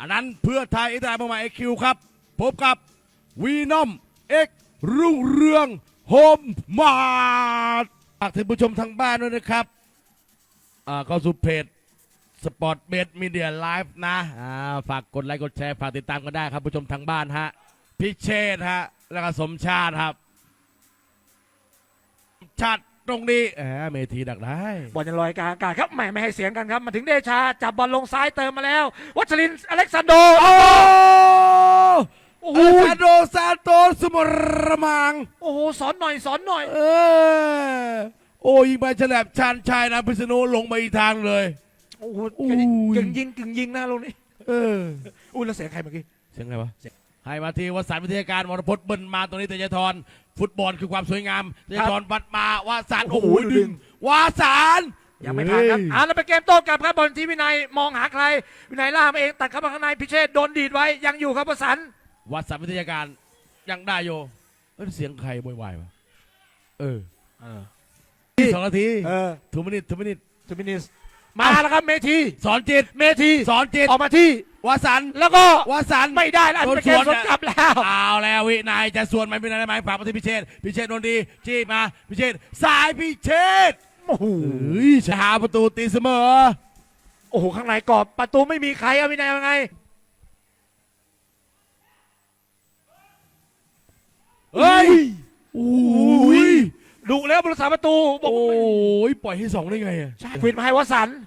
อันนั้นเพื่อไทยอ็กซ์ไทยมาใหม่เอ็กคิวครับ พบกับวีนอมเอ็กรุ่งเรืองโฮมมาร์ฝากถึงผู้ชมทางบ้านด้วยนะครับอ่าเข้าสู่เพจสปอร์ตเบดมีเดียไลฟ์นะอ่าฝากกดไลค์กดแชร์ ฝากติดตามกันได้ครับผู้ชมทางบ้านฮะพิเชษฮะ แล้วก็สมชาติครับ ชาติ ตรงนี้แหมเมทีดักได้ บอลยังลอยกลางอากาศครับแหมไม่ให้เสียงกันครับมาถึงเดชาจับบอลลงซ้ายเติมมาแล้ว วัชรินทร์อเล็กซานโดโอ้โอ้โหโหซาโดซาโตสมรมัง โอ้โหสอนหน่อยสอนหน่อย เออโอ้ยิงไปฉลับชานชายนะพิษณุลงมาอีกทางเลย โอ้โหอุ้ย กึ่งยิงกึ่งยิงนะลูกนี้เอออุ้ยแล้วเสียงใครเมื่อกี้ เสียงไงวะให้มาทีวสันต์วิทยาการวรพจน์เบิ้ลมาตรงนี้เตยทร ฟุตบอลคือความสวยงามเตยทรบัดมาวาสันต์โอ้โอ้โหโหดูดึดึงงวาสันต์ยังไม่ผ่านครับเฮ้ย อ่าแล้วเป็นเกมโต้กลับครับบอลที่วินัยมองหาใคร วินัยล่ามเองตัดเข้ามาข้างในพิเชษโดนดีดไว้ยังอยู่ครับประสันวสันต์วิทยาการยังได้โยเอ้ยเสียงใครโวยวายวะเออสองนาทีเออทูมินิททูมินิท ทูมินิส มาแล้วครับเมทีสอนจิตเมทีสอนจิตออกมาที่วาสันต์แล้วก็วาสันต์ไม่ได้แล้วอันเป็นเกมสวนกลับแล้วเอาแล้ววินัยจะส่วนไหมวินัยได้ไหมฝากมาที่พิเชษพิเชษโดนดีจี้มาพิเชษสายพิเชษโอ้โหเฮ้ยจะหาประตูตีเสมอ โอ้โหข้างในกรอบประตูไม่มีใครเอาวินัยยังไงเฮ้ยโอ้ย ดุแล้วบริษัทประตูบอกโอ้ยปล่อยให้สองได้ไงอะใช่ควินมาให้วสันต์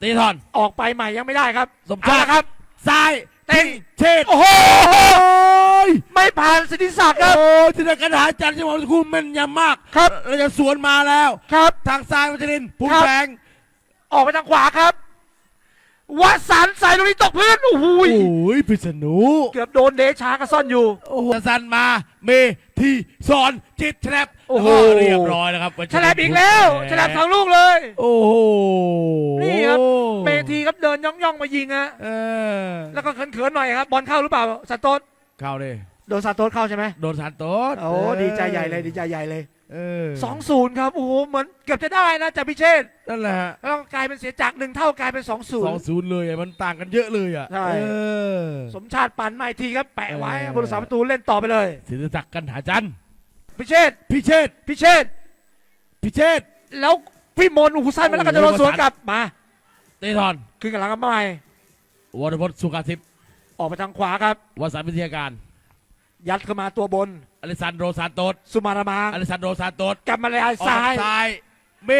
ตีทอนออกไปใหม่ยังไม่ได้ครับสมชาติเอละครับซ้ายเต็งเชษโอ้โหยไม่ผ่านสิทธิศักดิ์ครับโอ้ยที่นักกระดาจันทร์จังหวัดสุขุมแม่นยำมากครับเราจะสวนมาแล้วครับ ทางซ้ายวัชรินทร์พุ่งครับแสงออกไปทางขวาครับวสันต์ใส่ตรงนี้ตกพื้นโอ้โหโอ้ยพิษณุเกือบโดนเดชาก็ซ่อนอยู่โอ้โหสันมาเมทีสอนจิตแทรปโอ้โหเรียบร้อยแล้วครับฉลบอีกแล้วฉลบสองลูกเลย โอ้โหนี่ครับเมทีครับเดินย่องๆมายิงฮะเออแล้วก็เขินๆหน่อยครับบอลเข้าหรือเปล่าซาโตสเข้าเลยโดนซาโตสเข้าใช่ไหมโดนสันโต๊ดโอ้ดีใจใหญ่เลยดีใจใหญ่เลยเออสองศูนย์ครับโอ้โหเหมือนเกือบจะได้นะจากพิเชษนั่นแหละฮะแล้วก็กลายเป็นเสียจากหนึ่งเท่ากลายเป็นสองศูนสองย์ศูนย์เลยอะมันต่างกันเยอะเลยอะใช่เออสมชาติปั่นมาอีกทีครับแปะไว้เออบริษัทประตูเล่นต่อไปเลยศิริศักดิ์กันหาจันทร์ พิเชษพิเชษพิเชษพิเชษแล้วพี่มนต์อุสั้นมาแล้วก็จะโดนสวนกลับมาเตทอนขึ้นกับหลังกันใหม่วรพจน์สุขาทิพย์ออกไปทางขวาครับวสันต์วิทยาการ ยัดเข้ามาตัวบนอลิซันโดซานโตสสุมารามางอลิซันโดซานโตสกลับมาเลยออกซ้ายซ้ายเม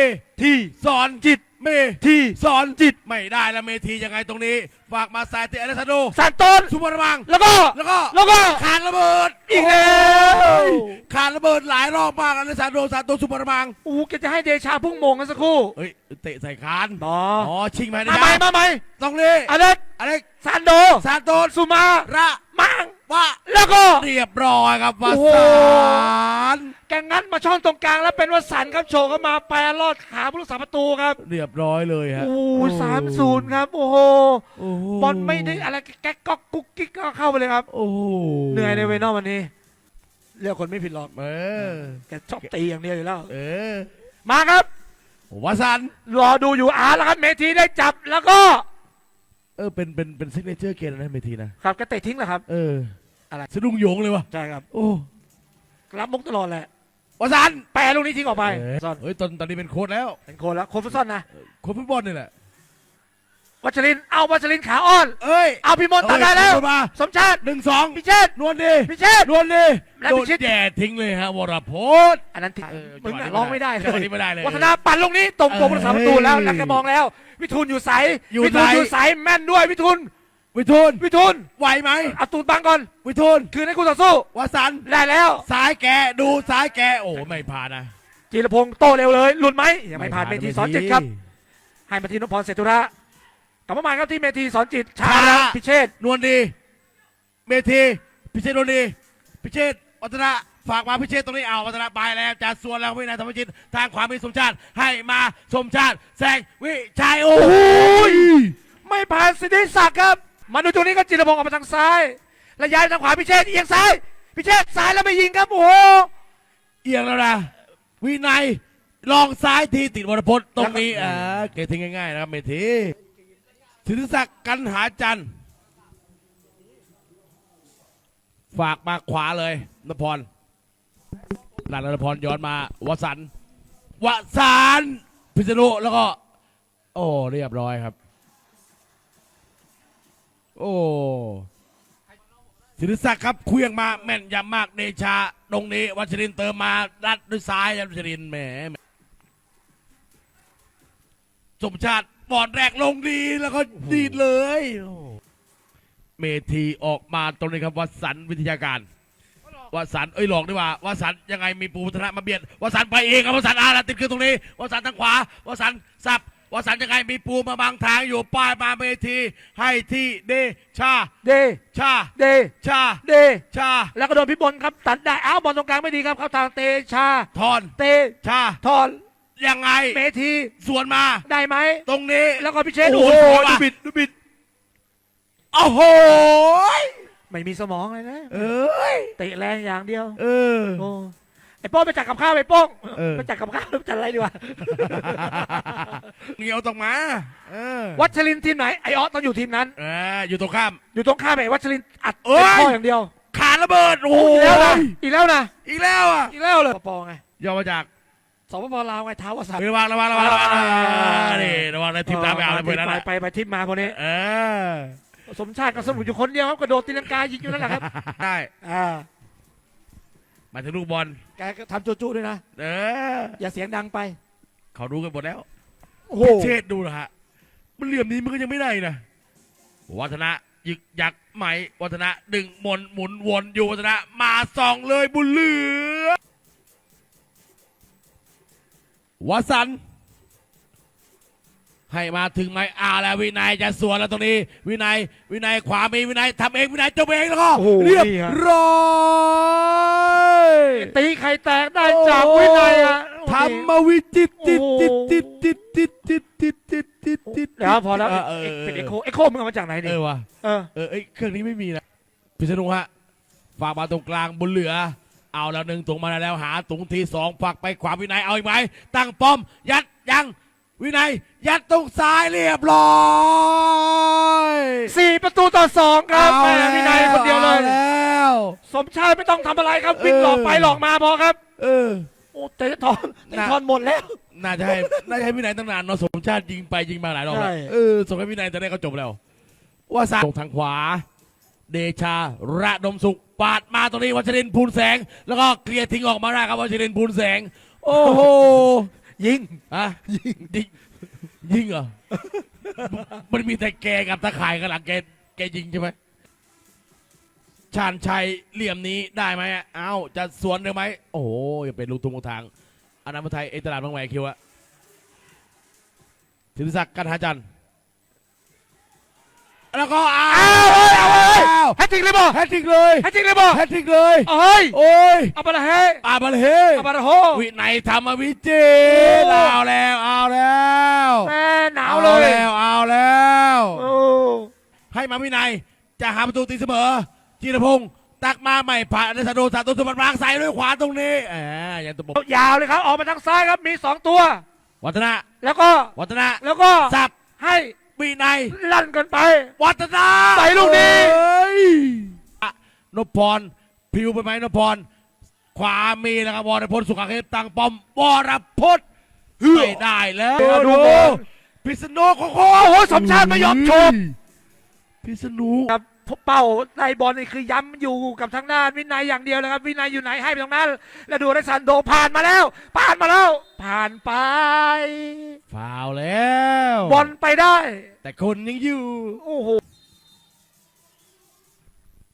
ที่สอนจิต เมที่สอนจิตไม่ได้แล้วเมทียังไงตรงนี้ ฝากมาสายเตะอลิซันโดซานโตสสุวรรณมัง แล้วก็แล้วก็แล้วก็ขาดระเบิดอีกแล้วโอ้ยขาดระเบิดหลายรอบมากอลิซันโดซานโตสสุวรรณมังโอ้โหแกจะให้เดชาพุ่งโมงกันสักครู่เฮ้ยเตะใส่คานต่ออ๋อชิงไปมานะใหม่มาใหม่ตรงนี้อเล็กอะไรซานโดซานโตสสุมาระมัง วะแล้วก็ เรียบร้อยครับวาโอ้โห สานแกงัดมาช่องตรงกลางแล้วเป็นวสันต์ครับโฉกเข้ามาแปรลอดขาผู้รักษาประตูครับเรียบร้อยเลยฮะโอ้สามศูนย์ครับ โอ้โหโอ้โหบอลไม่ได้อะไรแก๊กก๊อกกุ๊กกิ๊กก็เข้าไปเลยครับ โอ้โหเหนื่อยในเวนอลวันนี้เรียกคนไม่ผิดหรอกเออแกชอบตีอย่างเดียวอยู่แล้ว เออมาครับวาสันต์รอดูอยู่อาร์แล้วครับเมทีได้จับแล้วก็ เออเป็นเป็นเป็นซิกเนเจอร์เกมนะเมทีนะครับแกเตะทิ้งเหรอครับ เอออะไร สะดุ้งโยงเลยวะใช่ครับ โอ้รับมุกตลอดแหละวาสันต์แปรลูกนี้ทิ้งออกไปเอ้ยซ่อนเฮ้ยตอนตอนนี้เป็นโค้ชแล้วเป็นโคนแล้วโคนฟุตซอนนะ โค้ชฟุตบอลนี่แหละ วัชรินทร์เอาวัชรินทร์ขาอ่อน เอ้ย เอาพี่มนต์ตัดได้แล้ว เอ้ยมา สมชาติหนึ่งสองพิเชษ นวลดีพิเชษนวลดีและโดพินชิตแย่ทิ้งเลยฮะวรพจน์ อันนั้นทิ้งเออมึงจังหวะนี้อะร้องไม่ได้เลจังหวะยนี้ไม่ได้เลยวัฒนาปั่นลูกนี้ตรงตัวผู้รักษาประตูแล้วเอ้ยแล้วแกมองแล้ว วิทูลอยู่ใสอยู่วิทูลไหนอยู่ใสแม่นด้วยวิทูลวิทูลวิทูลไหวไหมเอาตูดบังก่อน วิทูลคืนให้คู่ต่อสู้วาสันต์ได้แล้วซ้ายแกดูซ้ายแกโอ้ไม่ผ่านนะจีรพงศ์โตเร็วเลยหลุดไหมยังไม่ผ่านเมทีสอนจิตครับ ให้มาทีนพพรเศรษฐุระ กลับมาใหม่ครับที่เมทีสอนจิตชา แล้วพิเชษนวลดี เมทีพิเชษนวลดี พิเชษวัฒนะฝากมาพิเชษตรงนี้เอาวัฒนะไปแล้วจาส่วนแล้ววินัยธรรมจิตทางขวามีสมชาติให้มาสมชาติแซงวิชัยโอ้โหไม่ผ่านสิทธิศักดิ์ครับมาดูตรงนี้ก็จิรพงศ์ออกมาทางซ้ายแล้วย้ายไปทางขวาพิเชษเอียงซ้าย พิเชษซ้ายแล้วไม่ยิงครับโอ้โหเอียงแล้วนะวินัยลองซ้ายทีติดวรพจน์ตรงนี้อ่าเกทิ้งง่ายๆนะครับเมที ศิริศักดิ์กันหาจันฝากมาขวาเลยนพรลานนพรย้อนมาวสันวสันพิษณุแล้วก็ โอ้เรียบร้อยครับ โอ้ศิริศักดิ์ครับเคลื่องมาแม่นยำมากเดชาตรงนี้วัชรินเติมมาดัดด้วยซ้ายวัชรินแหมสมชาติ บอลแรกลงดีแล้วก็ดีดเลยโอ้เมทีออกมาตรงนี้ครับวสันต์วิทยาการวสันต์เอ้ยหลอกดีกว่าวสันต์ยังไงมีปูพัฒนะมาเบียดวสันต์ไปเองครับวสันต์อาร์ติดคือตรงนี้วสันต์ทางขวาวสันต์สับวสันต์ยังไงมีปูมาบังทางอยู่ป้ายมาเมทีให้ที่เดชาเดชาเดชาเด ชาแล้วก็โดนพิบลครับตัดได้อ้าวบอลตรงกลางไม่ดีครับ เข้าทางเตชาทอนเตชา ทอน ยังไงเมทีสวนมา ได้ไหม ตรงนี้แล้วก็พิเชษโอ้โอ้โหโหดูดูบิบิดดดูบิดโอ้โหไม่มีสมองเลยนะเอ้ยเตะแรงอย่างเดียว เออโอ้ไอ้โป้งไปจัดกับข้าวไอ้โป้งเออไปจัดกับข้าวหรือจัดอะไรดีวะเงียวตรงมาเออวัชรินทร์ทีมไหนไอออสต้องอยู่ทีมนั้นเอออยู่ตรงข้าม อยู่ตรงข้ามไอ้วัชรินทร์อัดเอ้ยเป็นข้ออย่างเดียว ขาระเบิดโอ้โหอีกแล้วนะอีกแล้วนะอีกแล้วอะอีกแล้วเลยปอไงย่อมาจากส ปปลาวไงเท้าวสันต์ระวังระวังระวังระวังอ่านี่ระวังนะทิมน้ำไปเอาระเบิดนั่นไปแหละไปไปทิมมาพวกนี้เออสมชาติก็สนุกอยู่คนเดียวครับกระโดดตีลังกายิงอยู่นั่นแหละครับได้อ่าหมายถึงลูกบอลแกก็ทำจู้ๆด้วยนะเอออย่าเสียงดังไป เขารู้กันหมดแล้วโอ้โหพิเชษดูนะฮะมันเหลี่ยมนี้มันก็ยังไม่ได้นะวัฒนะยึกยักไหมวัฒนะดึงมนหมุนวนอยู่วัฒนะมาส่องเลยบุญเหลือ วสันต์ให้มาถึงไหมอาแล้ววินัยจะสวนแล้วตรงนี้ วินัยวินัยขวามีวินัยทำเองวินัยจบเองแล้วก็โอ้โหเรียบนี่ฮะ ร้อยตีไข่แตกได้จากวินัยอะธรรมวิจิตรติดติดติดติดติดติดติดติดติดติดเดี๋ยวพอแล้วเออเออ เป็นเอโคเอโคมึงเอามาจากไหนเอเนี่ยอว่ะ เออ เออเอ้ยเครื่องนี้ไม่มีนะพิษณุฮะฝากมาตรงกลางบุญเหลือ เอาแล้วหนึ่งตรงมาแล้วหาตรงที่สองฝากไปขวาวินัยเอาอีกไหมตั้งป้อม ยัดยังวินัย ยัดตรงซ้ายเรียบร้อยสี่ประตูต่อสองครับเอาแม่แล้ววินัยคนเดียวเลยอาแล้วสมชายไม่ต้องทำอะไรครับวิ่งเออหลอกไปหลอกมาพอครับ เออโอ้เตะทอนเตะน่ะทอนหมดแล้วน่าจะให้น่าจะให้วินัยตั้งนานเนาะสมชาติยิงไปยิงมาหลายรอบแล้วใช่เออส่งให้วินัยแต่ได้ก็จบแล้ว ว่าซาตรงทางขวา เดชาระดมสุข ปาดมาตรงนี้วัชรินทร์พูนแสง แล้วก็เคลียร์ทิ้งออกมาได้ครับวัชรินทร์พูนแสง โอ้โหยิง อะยิงยิงยิงเหรอ มันมีแต่แกกับตะข่ายกันหลังแกแกยิงใช่ไหมชาญชัยเหลี่ยมนี้ได้ไหมเอ้าจะสวนได้ไหม โอ้โหอย่าเป็นลูกทุ่งลูกทางอนามัไทยเอกตลาดบางแหวนคิวอะธิติศักดิ์กันหาจันทร์ แล้วก็อ้าเอาวเฮ้ยเอาเฮ้ยอ้าวแฮตทริกเลยบ่แฮตทริกเลยแฮตทริกเลยบ่แฮตทริกเลยเอาเฮ้ยโอ้ยเอาไปละเฮ้ยอาบาลเฮเอาไปละโฮวินัยธรรมวิจิตรโอ้เอาแล้วเอาแล้วแม่หนาวเลยแล้วเอาแล้วโอ้ให้มาวินัยจะหาประตูตีเสมอจีรพงศ์ตักมาใหม่ผ่านอเดซาโดสาตัวสุมันรางใส่ด้วยขวาตรงนี้แหมยังตัวบกยาวเลยครับออกมาทางซ้ายครับมีสองตัว วัฒนะแล้วก็วัฒนะแล้วก็สับให้ วินัยลั่นกันไป วัฒนะใส่ลูกนี้เอ้ยอะนพพรพิวไปไหมนพพร ขวามีนะครับวรพลสุขเทพตั้งป้อมวรพจน์ไม่ได้แล้วเออดูดูบอลพิษณุโคโคโอ้โหสมชาติไม่ยอมชมพิษณุครับ เป้าในบอลนี่คือย้ำอยู่กับทางด้านวินัยอย่างเดียวนะครับ วินัยอยู่ไหนให้ไปตรงนั้น แล้วดูได้ซันโดผ่านมาแล้ว ผ่านมาแล้ว ผ่านไปฟาวแล้ว บอลไปได้ แต่คนยังอยู่ โอ้โห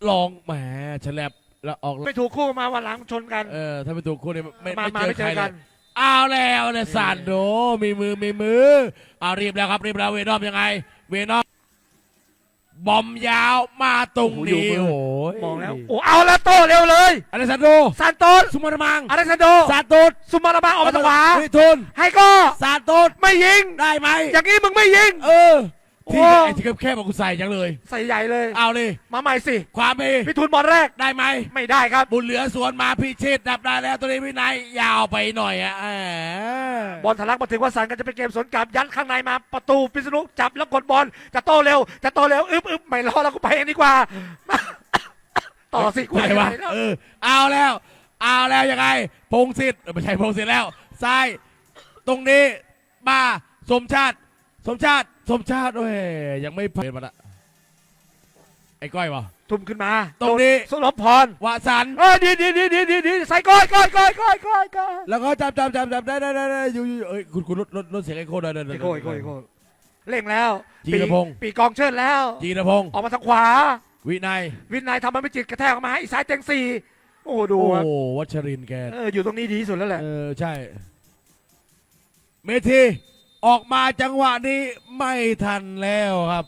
ลองแหมฉลับแล้วออกไม่ถูกคู่มาวันหลังชนกัน เออถ้าเป็นตัวคู่นี่ไม่มาไม่มาเจอไม่ใคเจรอเลกันยเอาแล้วเนี่ยซานโดมีมือมีมือเอารีบแล้วครับรีบแล้วเวนอมยังไง เวนอม บอมยาวมาตรงโอ้โหอยู่นี้มือโอ้ยมองแล้วโอ้เอาแล้วโตเร็วเลยอเลซานโดซานโตสสุมามังอเล็กซานโดซานโตสสุมาราบาออกมาทางขวาวิทุนให้ก็ซานโตสไม่ยิงได้ไหมอย่างนี้มึงไม่ยิง เออ ที่โอ้ไอ้ที่แคบๆบอกกูใส่จังเลย ใส่ใหญ่เลย เอาเลยมาใหม่สิ ความมีพิทูลบอลแรก ได้ไหม ไม่ได้ครับ บุญเหลือสวนมาพิเชษดับได้แล้วตัวนี้วินัยยาวไปหน่อยอะแหมบอลทะลักมาถึงวัดสันก็จะเป็นเกมสวนกลับยัดข้างในมาประตูพิษณุจับแล้วกดบอลจะโตเร็ว จะโตเร็วอึบอึบไม่รอแล้วก็ไปเองดีกว่า ต่อสิใครวะไหแล้วเออเอาแล้ว เอาแล้วยังไง พงศิษฐ์เออไม่ใช่พงศิษฐ์แล้วซ้ายตรงนี้มาสมชาติ สมชาติ สมชาติโอ้ยยังไม่เปิดมาละไอ้ก้อยวะ ทุ่มขึ้นมาตรงนี้สุรพรวาสัน เออดีดีดีดีดีดีใส่ก้อยก้อยก้อยก้อยก้อยก้อยแล้วก็จับจับจับจับได้ได้ได้ได้อยู่อยู่เอ้ยคุณคุณลดลดลดเสียงไอ้โคได้ได้ได้ ไอ้โก้ไอ้โก้ไอ้โก้เร่งแล้วจีรพงษ์ปีปีกองเชิดแล้ว จีรพงศ์ออกมาทางขวา วินัย วินัยทำมันไม่จิตกระแทกออกมาให้อีกซ้ายเต็งสี่โอ้โหดูโอ้อะวัชรินทร์แก เอออยู่ตรงนี้ดีที่สุดแล้วแหละ เออ ใช่ เมที ออกมาจังหวะนี้ไม่ทันแล้วครับ